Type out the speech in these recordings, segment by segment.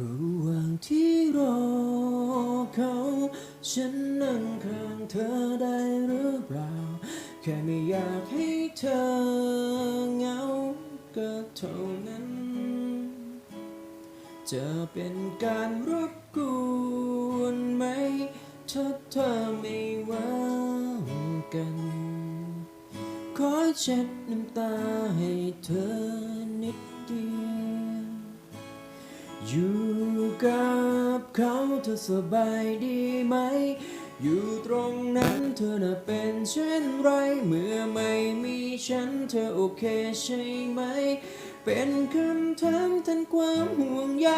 ระหว่างที่รอเขา ฉันนั่งข้างเธอได้หรือเปล่า แค่ไม่อยากให้เธอเหงาก็เท่านั้น จะเป็นการรบกวนไหม ถ้าเธอไม่ว่างกัน ขอเช็ดน้ำตาให้เธอ อยู่กับเขาเธอสบายดีไหม อยู่ตรงนั้นเธอน่ะเป็นเช่นไร เมื่อไม่มีฉันเธอโอเคใช่ไหม เป็นคำถามแทนความห่วงใย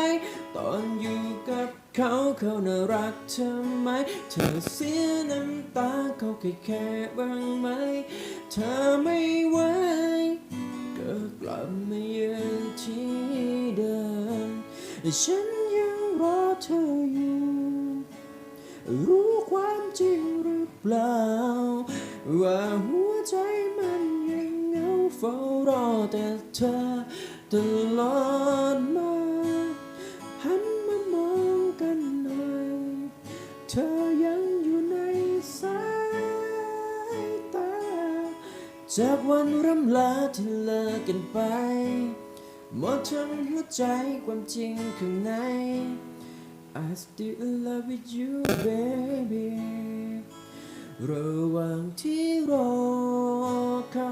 ตอนอยู่กับเขาเขาน่ารักเธอไหม เธอเสียน้ำตาเขาแค่แค่บ้างไหม เธอไม่ไหว ฉันยังรอเธออยู่ รู้ความจริงหรือเปล่า ว่าหัวใจมันยังเหงาเฝ้ารอแต่เธอตลอดมาหันมามองกันหน่อย เธอยังอยู่ในสายตา จากวันร่ำลาที่เลิกกันไป หมดทั้งหัวใจความจริงข้างใน I still love you baby ระหว่างที่รอเขา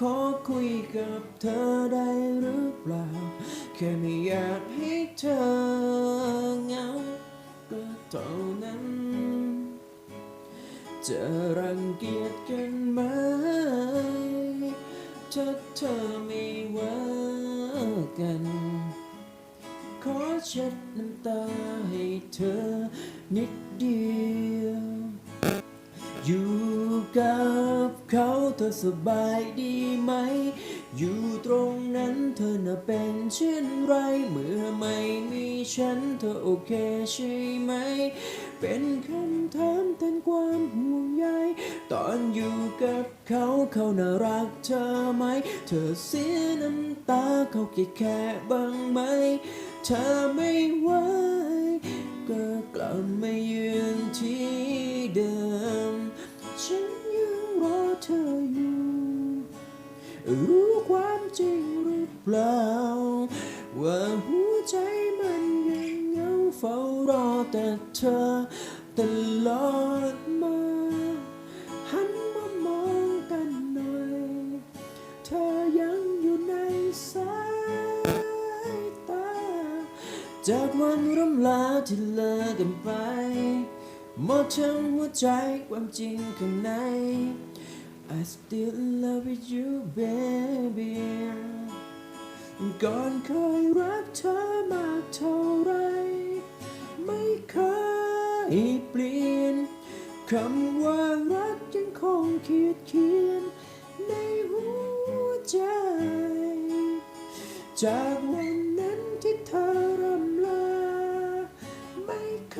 ขอคุยกับเธอได้หรือเปล่า แค่ไม่อยากให้เธอเหงาก็เท่านั้น จะรังเกียจกันไหม ถ้าเธอไม่ว่ากัน ขอเช็ดน้ำตาให้เธอนิดเดียว อยู่กับเขาเธอสบายดีไหม อยู่ตรงนั้นเธอน่ะเป็นเช่นไร เมื่อไม่มีฉันเธอโอเคใช่ไหม เป็นคำถามแทนความห่วงใยตอนอยู่กับเขาเขาน่ารักเธอไหม เธอเสียน้ำตาเขาแค่แค่บ้างไหม เธอไม่ไหวก็กลับมายืนที่เดิม ฉันยังรอเธออยู่ รู้ความจริงหรือเปล่า ว่าหัวใจ รอแต่เธอตลอดมาหันมามองกันหน่อย เธอยังอยู่ในสายตา จากวันร่ำลาที่เลิกกันไป หมดทั้งหัวใจความจริงข้างใน I still love you baby ก่อนเคยรักเธอมากเท่าไร ไม่เคยเปลี่ยนคำว่ารักยังคงเขียนเขียน ในหัวใจ จากวันนั้นที่เธอรำลา ไม่เค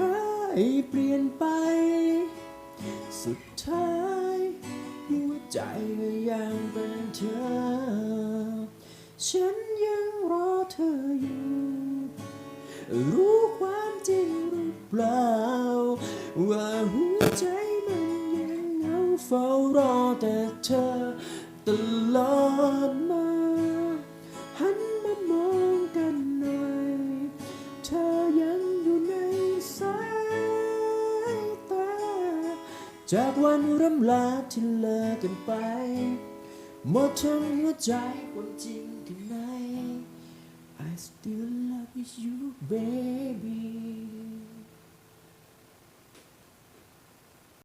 ยเปลี่ยนไป สุดท้ายหัวใจก็ยังเป็นเธอ ฉันยังรอเธออยู่ รู้ความ จริงหรือเปล่า ว่าหัวใจมันยังเหงาเฝ้ารอแต่เธอตลอดมา หันมามองกันหน่อย เธอยังอยู่ในสายตา จากวันร่ำลาที่เลิกกันไป หมดทั้งหัวใจความจริงข้างใน I still love you baby